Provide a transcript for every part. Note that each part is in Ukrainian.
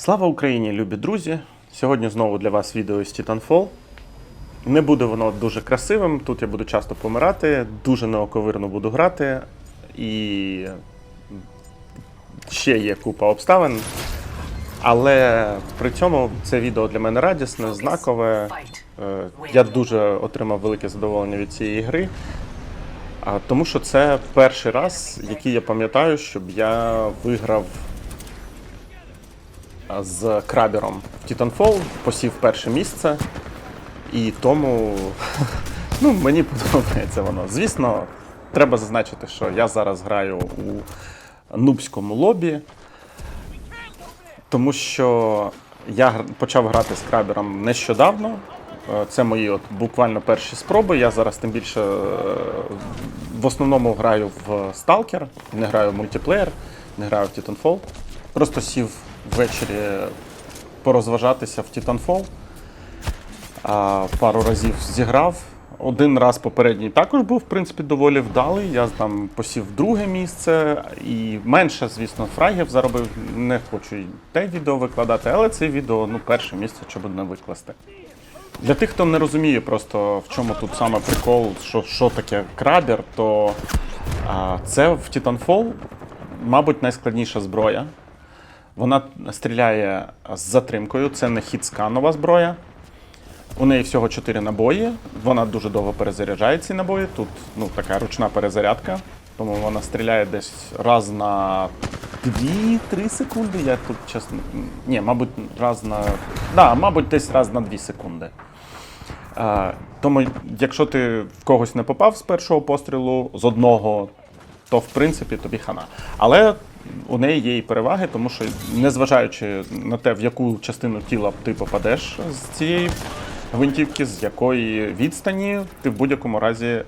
Слава Україні, любі друзі! Сьогодні знову для вас відео з Titanfall. Не буде воно дуже красивим. Тут я буду часто помирати, дуже неоковирно буду грати. І ще є купа обставин. Але при цьому це відео для мене радісне, знакове. Е, Я дуже отримав велике задоволення від цієї гри. Тому що це перший раз, який я пам'ятаю, щоб я виграв з крабером в Titanfall, посів перше місце. І тому ну, мені подобається воно. Звісно, треба зазначити, що я зараз граю у нубському лобі, тому що я почав грати з крабером нещодавно. Е, Це мої от буквально перші спроби. Я зараз тим більше е, в основному граю в Stalker, не граю в мультиплеєр, не граю в Titanfall. Просто сів ввечері порозважатися в Titanfall. А, пару разів зіграв. Один раз попередній також був, в принципі, доволі вдалий. Я там посів друге місце і менше, звісно, фрагів заробив. Не хочу й те відео викладати, але це відео ну, перше місце, щоб не викласти. Для тих, хто не розуміє просто в чому тут саме прикол, що, що таке крабер, то а, це в Titanfall, мабуть, найскладніша зброя. Вона стріляє з затримкою, це не хітсканова зброя. У неї всього 4 набої. Вона дуже довго перезаряджає ці набої. Тут ну, така ручна перезарядка. Тому вона стріляє десь раз на 2-3 секунди. Я тут чесно. Ні, мабуть, раз на. Да, мабуть, десь раз на 2 секунди. А, тому, якщо ти в когось не попав з першого пострілу, з одного, то в принципі тобі хана. Але у неї є і переваги, тому що незважаючи на те, в яку частину тіла ти попадеш з цієї гвинтівки, з якої відстані, ти в будь-якому разі е,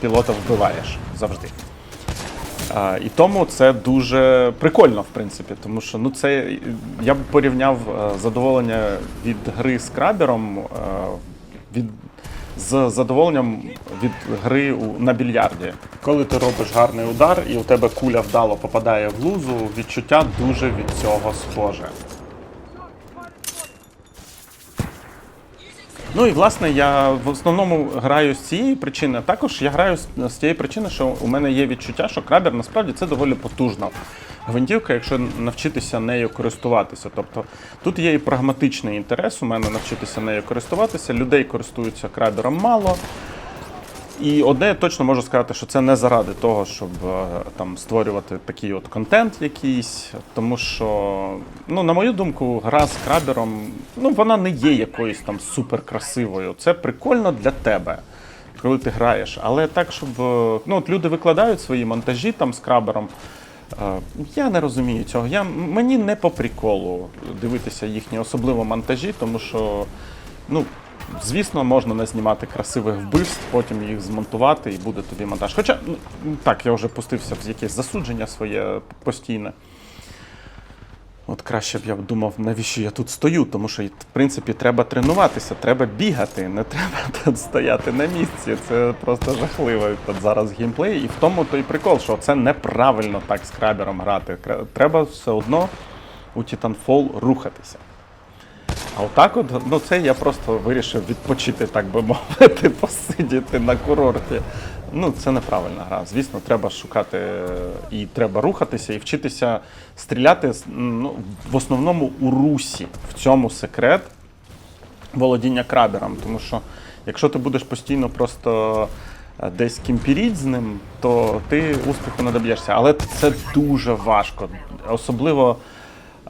пілота вбиваєш завжди. А, і тому це дуже прикольно, в принципі, тому що ну це я б порівняв е, задоволення від гри з крабером е, від з задоволенням від гри на більярді. Коли ти робиш гарний удар і у тебе куля вдало попадає в лузу, відчуття дуже від цього схоже. Ну і власне я в основному граю з цієї причини. а Також я граю з, тієї причини, що у мене є відчуття, що крабер насправді це доволі потужна гвинтівка, якщо навчитися нею користуватися. Тобто тут є і прагматичний інтерес у мене навчитися нею користуватися. Людей користуються крабером мало. І одне я точно можу сказати, що це не заради того, щоб е, там створювати такий от контент якийсь, тому що, ну, на мою думку, гра з крабером, ну, вона не є якоюсь там суперкрасивою. Це прикольно для тебе, коли ти граєш. Але так, щоб е, ну, от люди викладають свої монтажі там з крабером. Я не розумію цього. Я, мені не по приколу дивитися їхні особливо монтажі, тому що ну, звісно, можна назнімати красивих вбивств, потім їх змонтувати і буде тобі монтаж. Хоча, так, я вже пустився в якесь засудження своє постійне. От краще б я думав, навіщо я тут стою, тому що, в принципі, треба тренуватися, треба бігати, не треба тут стояти на місці. Це просто жахливо тут зараз геймплей. І в тому той прикол, що це неправильно так з крабером грати. Треба все одно у Titanfall рухатися. А отак, от, ну це я просто вирішив відпочити, так би мовити, посидіти на курорті. Ну, це неправильна гра. Звісно, треба шукати е, і треба рухатися, і вчитися стріляти ну, в основному у русі. В цьому секрет володіння крабером. Тому що якщо ти будеш постійно просто е, десь кімпіріть з ним, то ти успіху не доб'єшся. Але це дуже важко. Особливо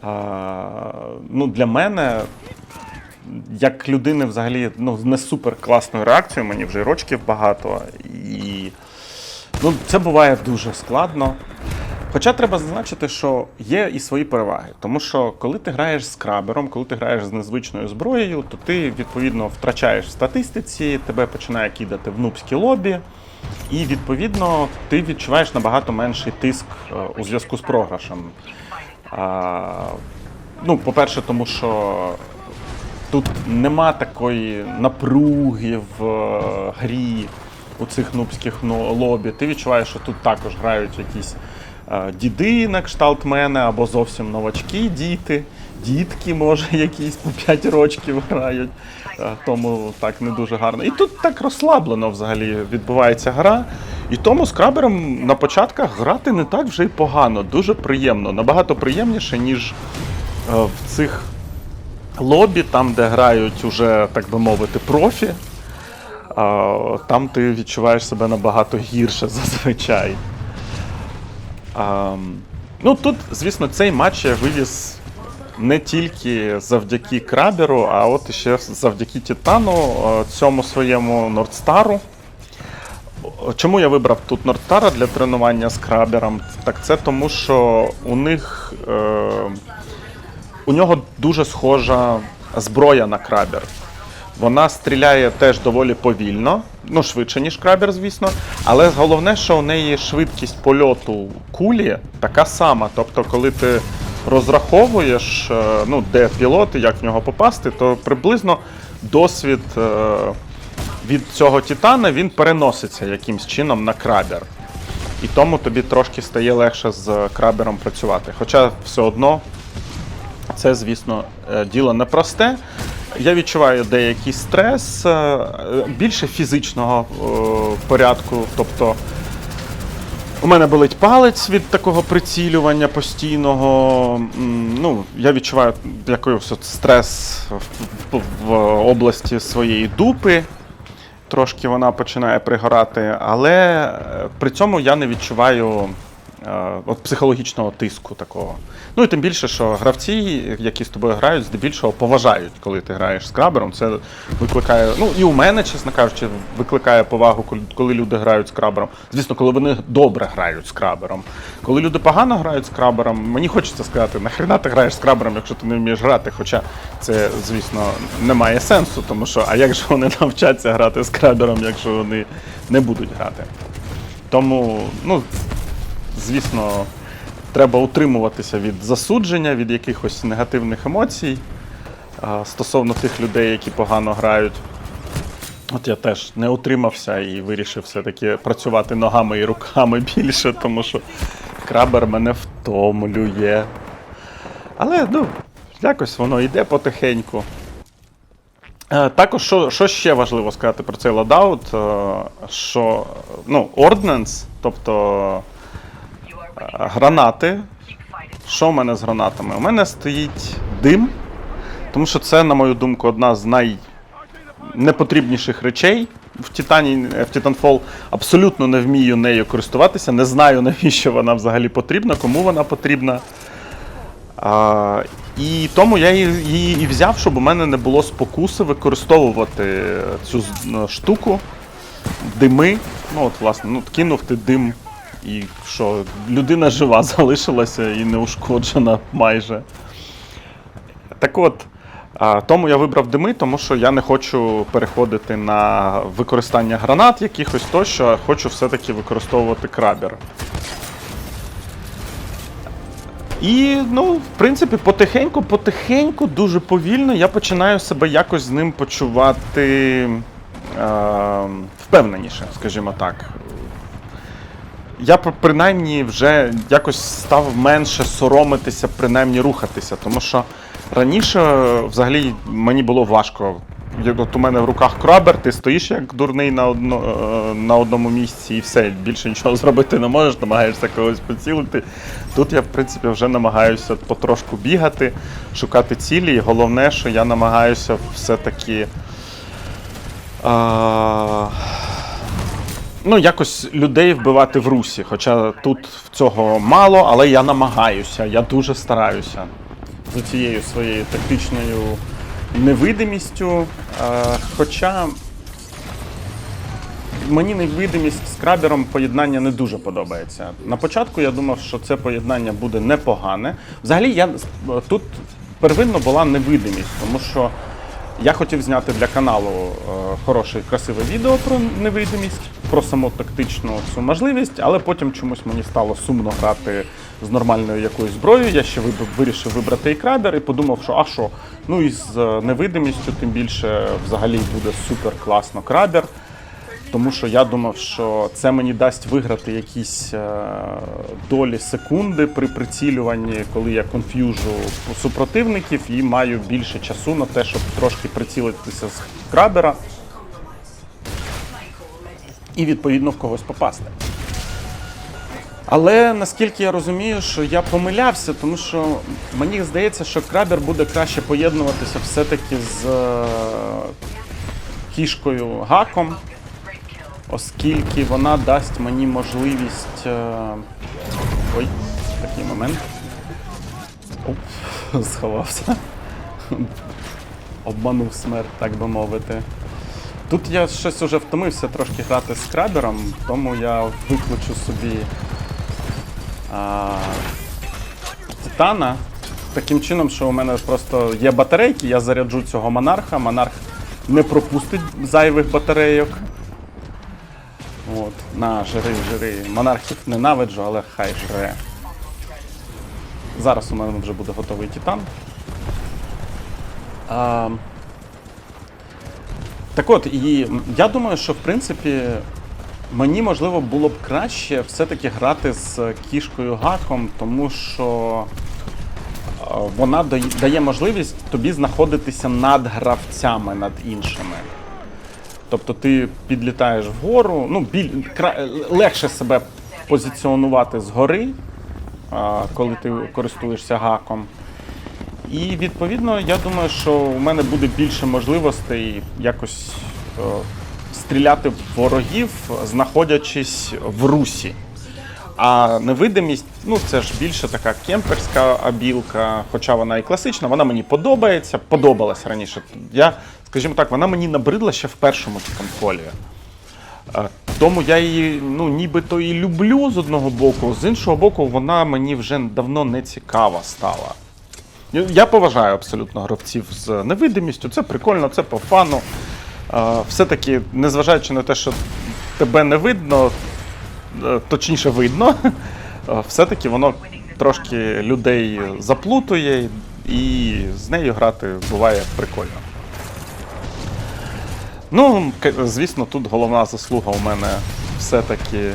а, ну, для мене, як людини, взагалі, ну, не супер класною реакцією, мені вже рочків багато. І ну, це буває дуже складно. Хоча треба зазначити, що є і свої переваги. Тому що коли ти граєш з крабером, коли ти граєш з незвичною зброєю, то ти відповідно втрачаєш в статистиці, тебе починає кидати в нубські лобі, і відповідно ти відчуваєш набагато менший тиск е, у зв'язку з програшем. А, ну, по-перше, тому що тут нема такої напруги в е, грі у цих нубських но- лобі. Ти відчуваєш, що тут також грають якісь е, діди на кшталт мене або зовсім новачки діти. дітки, може, якісь по 5 рочків грають, е, тому так не дуже гарно. І тут так розслаблено взагалі відбувається гра. І тому з крабером на початках грати не так вже й погано, дуже приємно, набагато приємніше, ніж в цих лобі, там, де грають уже, так би мовити, профі. Там ти відчуваєш себе набагато гірше зазвичай. Ну тут, звісно, цей матч я вивіз не тільки завдяки краберу, а от ще завдяки Титану, цьому своєму Нордстару. Чому я вибрав тут Нордстара для тренування з крабером? Так це тому, що у них е, у нього дуже схожа зброя на крабер. Вона стріляє теж доволі повільно, ну швидше, ніж крабер, звісно. Але головне, що у неї швидкість польоту кулі така сама. Тобто, коли ти розраховуєш, е, ну, де пілот і як в нього попасти, то приблизно досвід е, від цього титана він переноситься якимсь чином на крабер. І тому тобі трошки стає легше з крабером працювати. Хоча все одно це, звісно, е, діло непросте. Я відчуваю деякий стрес, е, більше фізичного е, порядку. Тобто у мене болить палець від такого прицілювання постійного. Ну, я відчуваю якийсь стрес в, області своєї дупи. Трошки вона починає пригорати, але при цьому я не відчуваю от психологічного тиску такого. Ну і тим більше, що гравці, які з тобою грають, здебільшого поважають, коли ти граєш з крабером. Це викликає, ну і у мене, чесно кажучи, викликає повагу, коли- коли люди грають з крабером. Звісно, коли вони добре грають з крабером. Коли люди погано грають з крабером, мені хочеться сказати, нахрена ти граєш з крабером, якщо ти не вмієш грати. Хоча це, звісно, не має сенсу, тому що а як же вони навчаться грати з крабером, якщо вони не будуть грати? Тому, ну, звісно, треба утримуватися від засудження, від якихось негативних емоцій стосовно тих людей, які погано грають. От я теж не утримався і вирішив все-таки працювати ногами і руками більше, тому що крабер мене втомлює. Але ну, якось воно йде потихеньку. Е, Також, що, що ще важливо сказати про цей лодаут, е, що ну, Ordnance, тобто гранати. Що в мене з гранатами? У мене стоїть дим, тому що це, на мою думку, одна з найнепотрібніших речей в Титані, в Titanfall. Абсолютно не вмію нею користуватися, не знаю, навіщо вона взагалі потрібна, кому вона потрібна. А, і тому я її, і взяв, щоб у мене не було спокуси використовувати цю ну, штуку, дими. Ну, от, власне, ну, кинув ти дим, і що, людина жива залишилася і не ушкоджена майже. Так от, тому я вибрав дими, тому що я не хочу переходити на використання гранат якихось тощо, а хочу все-таки використовувати крабер. І, ну, в принципі, потихеньку, потихеньку, дуже повільно я починаю себе якось з ним почувати е, впевненіше, скажімо так. Я пр- принаймні вже якось став менше соромитися, принаймні рухатися, тому що раніше е, взагалі мені було важко. От у мене в руках крабер, ти стоїш як дурний на, одно, е, на одному місці і все, більше нічого зробити не можеш, намагаєшся когось поцілити. Тут я, в принципі, вже намагаюся потрошку бігати, шукати цілі. І головне, що я намагаюся все-таки. А... Ну, якось людей вбивати в русі. Хоча тут цього мало, але я намагаюся, я дуже стараюся. За цією своєю тактичною невидимістю. Е, хоча мені невидимість з крабером поєднання не дуже подобається. На початку я думав, що це поєднання буде непогане. Взагалі, я тут первинно була невидимість, тому що хотів зняти для каналу е, хороше красиве відео про невидимість, про саму тактичну цю можливість, але потім чомусь мені стало сумно грати з нормальною якоюсь зброєю. Я ще вирішив вибрати і крадер і подумав, що а що, ну і з е, невидимістю, тим більше взагалі буде супер класно крабер. Тому що я думав, що це мені дасть виграти якісь е, долі секунди при прицілюванні, коли я конф'южу супротивників і маю більше часу на те, щоб трошки прицілитися з крабера і відповідно в когось попасти. Але наскільки я розумію, що я помилявся, тому що мені здається, що крабер буде краще поєднуватися все-таки з е, кішкою гаком, оскільки вона дасть мені можливість. е, Ой, такий момент. Оп, сховався. Обманув смерть, так би мовити. Тут я щось уже втомився трошки грати з крабером, тому я викличу собі а, Титана. Таким чином, що у мене просто є батарейки, я заряджу цього монарха. Монарх не пропустить зайвих батарейок. От, на, жири, жири. Монархів ненавиджу, але хай жре. Зараз у мене вже буде готовий Титан. А, так от, і я думаю, що в принципі мені можливо було б краще все-таки грати з кішкою гаком, тому що вона дає можливість тобі знаходитися над гравцями, над іншими. Тобто ти підлітаєш вгору, ну, біль, кра, легше себе позиціонувати згори, а, коли ти користуєшся гаком. І відповідно, я думаю, що у мене буде більше можливостей якось о, стріляти в ворогів, знаходячись в русі. А невидимість, ну це ж більше така кемперська абілка, хоча вона і класична, вона мені подобається, подобалась раніше. Я, скажімо так, вона мені набридла ще в першому контролі. Е, Тому я її ну, нібито і люблю з одного боку, з іншого боку, вона мені вже давно не цікава стала. Я- поважаю абсолютно гравців з невидимістю, це прикольно, це по фану. Е, Все-таки, незважаючи на те, що тебе не видно, точніше видно, е, все-таки воно трошки людей заплутує, і з нею грати буває прикольно. Ну, звісно, тут головна заслуга у мене все-таки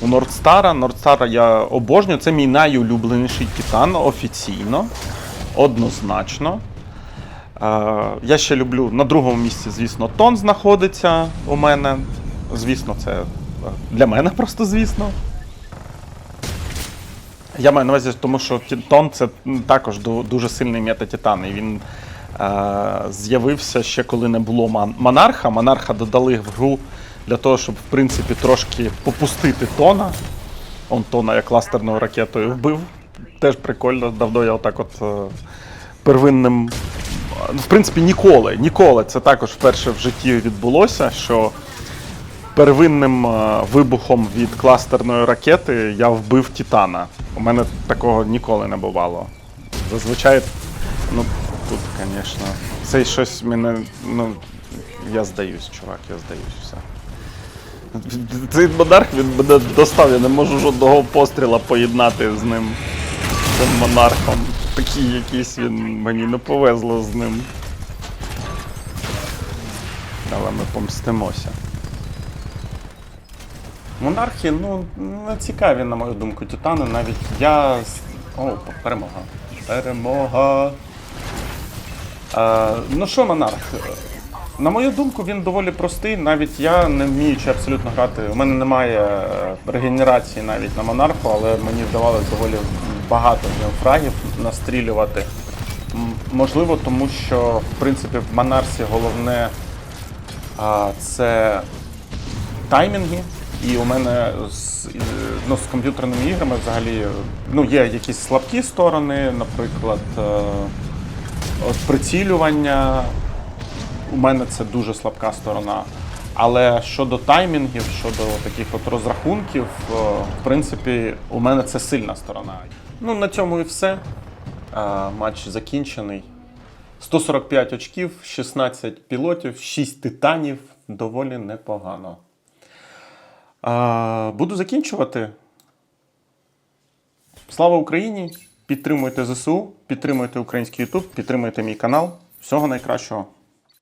у Нордстара. Нордстара я обожнюю. Це мій найулюбленіший Титан офіційно, однозначно. Е, я ще люблю на другому місці, звісно, Тон знаходиться у мене. Звісно, це е, для мене просто звісно. Я маю на увазі, тому що Тон це також дуже сильний мета-титан. І він е, з'явився ще коли не було монарха. Монарха додали в гру для того, щоб в принципі трошки попустити тона. Он тона я кластерною ракетою вбив. Теж прикольно. Давно я отак от е, первинним. Ну, в принципі, ніколи. Ніколи. Це також вперше в житті відбулося, що первинним е, вибухом від кластерної ракети я вбив Титана. У мене такого ніколи не бувало. Зазвичай, ну, тут, звісно, це щось мене. Ну, я здаюсь, чувак, я здаюсь, все. Цей монарх він мене достав, я не можу жодного постріла поєднати з ним. Цим монархом. Такий якийсь він мені не повезло з ним. Але ми помстимося. Монархи, ну, не цікаві, на мою думку, титани. Навіть я. О, перемога. Перемога. Е, ну що, монарх? На мою думку, він доволі простий. Навіть я не вміючи абсолютно грати. У мене немає е, регенерації навіть на монарху, але мені вдавалося доволі багато фрагів настрілювати. Можливо, тому що в принципі в монарсі головне а, це таймінги. І у мене з, ну, з комп'ютерними іграми взагалі ну, є якісь слабкі сторони, наприклад, е, от прицілювання. У мене це дуже слабка сторона. Але щодо таймінгів, щодо таких от розрахунків, е, в принципі, у мене це сильна сторона. Ну, на цьому і все. Е, Матч закінчений. 145 очків, 16 пілотів, 6 титанів. Доволі непогано. А, буду закінчувати. Слава Україні! Підтримуйте ЗСУ, підтримуйте український YouTube, підтримуйте мій канал. Всього найкращого.